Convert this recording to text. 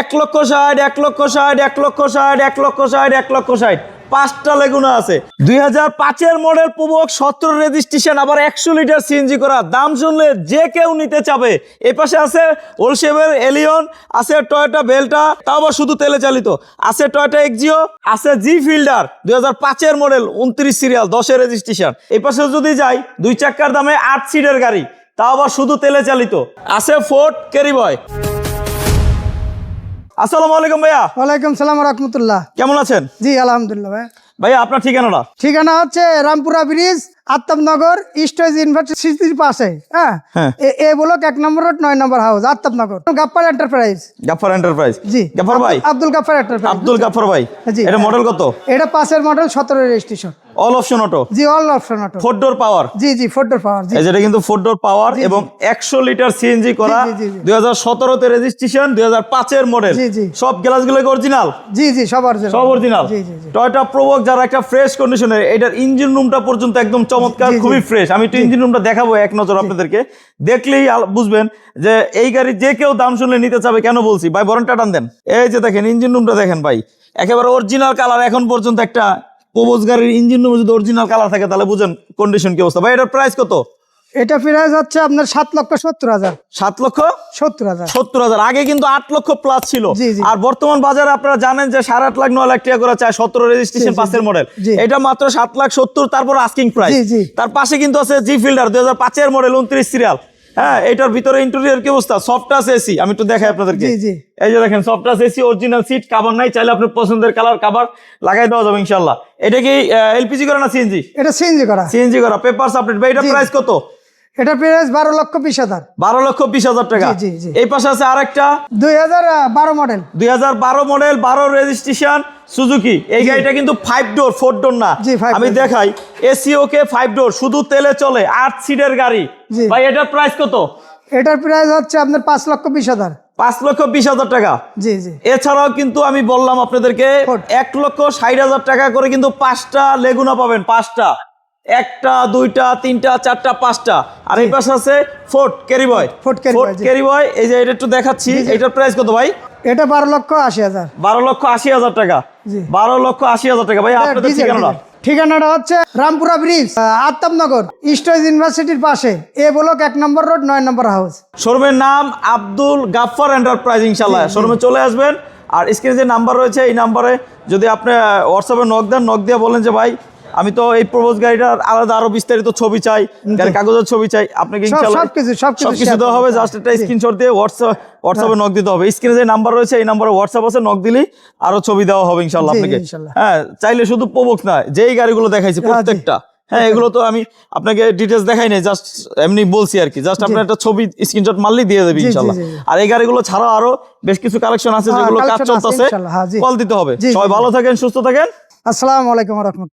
এক লক্ষ ষাট, এক লক্ষ ষাট, এক লক্ষ ষাট, এক লক্ষ ষাট, এক লক্ষ ষাট। পাঁচটা লেগুনা আছে। দুই হাজার পাঁচের মডেল প্রবক সতেরো রেজিস্ট্রেশন আবার একশো লিটার সিএনজি করা। দাম শুনলে যে কেউ নিতে চাবে। এ পাশে আছে ওলসেভের এলিয়ন আছে টয়োটা বেলটা তাও আবার শুধু তেলে চালিত। আছে টয়োটা এক্সিও আছে জি ফিল্ডার দুই হাজার পাঁচের মডেল উনত্রিশ সিরিয়াল দশের রেজিস্ট্রেশন এই পাশে যদি যাই, দুই চাক্কার দামে আট সিটের গাড়ি, তাও আবার শুধু তেলে চালিত। আছে ফোর্ট ক্যারিবয় আসসালামু আলাইকুম ভাইয়া। ওয়ালাইকুম সালাম রহমতুল্লাহ। কেমন আছেন? জি আলহামদুলিল্লাহ ভাই। ভাইয়া আপনার ঠিকানাটা? ঠিকানা হচ্ছে রামপুরা ব্রিজ আত্তাবনগর ইস্টেজ ইউনিভার্সিটির পাশে হ্যাঁ? হ্যাঁ। এ- ব্লক এক নম্বর রোড নয় নম্বর হাউস আত্তাবনগর গাপ্পার এন্টারপ্রাইজ। গাফার এন্টারপ্রাইজ? জি। গাফার ভাই? আব্দুল- গাফার এন্টারপ্রাইজ। আব্দুল গাফার ভাই। জি। এটা মডেল কত? এটা পাশের মডেল সতেরো রেজিস্ট্রেশন। অল অপশন অটো জি all option auto four door power জি জি ফোর ডোর পাওয়ার জি। এই যেটা কিন্তু ফোর ডোর পাওয়ার এবং একশো লিটার সিএনজি করা জি, জি, জি। দুই হাজার সতেরোতে রেজিস্ট্রেশন দুই হাজার পাঁচের মডেল জি, জি। সব গ্লাসগুলো অরিজিনাল জি জি সব original। সব অরিজিনাল জি জি জি। টয়টা প্রোবক যারা একটা ফ্রেশ কন্ডিশনের এটার ইঞ্জিন রুমটা পর্যন্ত একদম চমৎকার। খুবই ফ্রেশ আমি একটু ইঞ্জিন রুমটা দেখাবো এক নজর আপনাদেরকে। দেখলেই বুঝবেন যে এই গাড়ি যে কেউ দাম শুনলে নিতে চাবে কেন বলছি? ভাই বরংটা টান দেন। এই যে দেখেন ইঞ্জিন রুমটা দেখেন ভাই। একেবারে অরিজিনাল কালার এখন পর্যন্ত একটা প্রবোজ গাড়ির ইঞ্জিন রুমে যদি অরিজিনাল কালার থাকে তাহলে বুঝেন কন্ডিশন কি অবস্থা। ভাই এটার প্রাইস কত? এটা প্রাইস হচ্ছে আপনার সাত লক্ষ সত্তর হাজার। সাত লক্ষ? সত্তর হাজার। সত্তর হাজার। আগে কিন্তু আট লক্ষ প্লাস ছিল। আর বর্তমান বাজারে আপনারা জানেন যে সাড়ে আট লাখ নয় লাখ টাকা করে চায় সতেরো রেজিস্ট্রেশন জি, মডেল এটা মাত্র সাত লাখ সত্তর তারপর আস্কিং প্রাইস। তার পাশে কিন্তু আছে জি ফিল্ডার দুই হাজার পাঁচের মডেল উনত্রিশ সিরিয়াল হ্যাঁ এটার ভিতরে ইন্টেরিয়ার কি অবস্থা? সফট টাচ এসি আমি একটু দেখাই আপনাদেরকে। জি, জি। এই যে দেখেন soft touch AC original seat cover নাই চাইলে আপনার পছন্দের কালার কাভার লাগাই দেওয়া যাবে ইনশাল্লাহ এটা কি এলপিজি করা না সিএনজি এটা সিএনজি করা। সিএনজি করা পেপার আপডেট ভাই এটা প্রাইস কত? এটা প্রাইস বারো লক্ষ বিশ হাজার। বারো লক্ষ বিশ হাজার টাকা। এই পাশে আছে আরেকটা। দুই হাজার বারো মডেল দুই হাজার বারো মডেল বারো রেজিস্ট্রেশন সুজুকি এই গাড়িটা কিন্তু ফাইভ ডোর ফোর ডোর না। আমি দেখাই এসি ওকে ফাইভ ডোর শুধু তেলে চলে আট সিটের গাড়ি। ভাই এটার প্রাইস কত? এটার প্রাইস হচ্ছে আপনার পাঁচ লক্ষ বিশ হাজার। পাঁচ লক্ষ বিশ হাজার টাকা। জি জি। এছাড়াও কিন্তু আমি বললাম আপনাদেরকে। এক লক্ষ ষাট হাজার টাকা করে কিন্তু পাঁচটা লেগুনা পাবেন পাঁচটা। একটা দুইটা তিনটা চারটা পাঁচটা। আর এই পাশে আছে ফোর্ট Ford Carry Boy, জি। ক্যারিবয় এই যে এটা একটু দেখাচ্ছি এটার প্রাইস কত ভাই? এটা বারো লক্ষ আশি হাজার। বারো লক্ষ আশি হাজার টাকা। বারো লক্ষ আশি হাজার টাকা। ভাই আপনাদের ডিজেল, ঠিকানাটা? হচ্ছে রামপুরা ব্রিজ আত্তাবনগর ইস্টার্স ইউনিভার্সিটির পাশে। এ ব্লক এক নম্বর রোড নয় নম্বর হাউস শোরুমের নাম আব্দুল গাফফার এন্টারপ্রাইজ ইনশাল্লাহ শোরুমে চলে আসবেন। আর স্ক্রিনে যে নাম্বার রয়েছে এই নাম্বারে যদি আপনি হোয়াটসঅ্যাপে নক দেন নক দিয়ে বলেন যে ভাই আমি তো এই প্রবোজ গাড়িটার আলাদা আরও বিস্তারিত ছবি চাই কাগজের ছবি চাই আপনাকে সবকিছু- দেওয়া হবে জাস্ট একটা স্ক্রিনশট দিয়ে হোয়াটসঅ্যাপ হোয়াটসঅ্যাপে নক দিতে হবে। স্ক্রিনে যে নাম্বার রয়েছে এই নাম্বারে হোয়াটসঅ্যাপ আছে নক দিলেই আরও ছবি দেওয়া হবে ইনশাল্লাহ আপনাকে। হ্যাঁ চাইলে শুধু প্রবোক না যেই গাড়িগুলো দেখাইছি প্রত্যেকটা। হ্যাঁ এগুলো তো আমি আপনাকে ডিটেলস দেখাই নাই জাস্ট এমনি বলছি আর কি। জাস্ট আপনার একটা ছবি স্ক্রিনশট মারলেই দিয়ে দেবে ইনশাল্লাহ। আর এই গাড়িগুলো ছাড়াও আরও বেশ কিছু কালেকশন আছে হ্যাঁ, যেগুলো কাজ চলতেছে ইনশাল্লাহ, হ্যাঁ। কল দিতে হবে। সবাই ভালো থাকেন সুস্থ থাকেন। আসসালামু আলাইকুম রহমতুল্লাহ।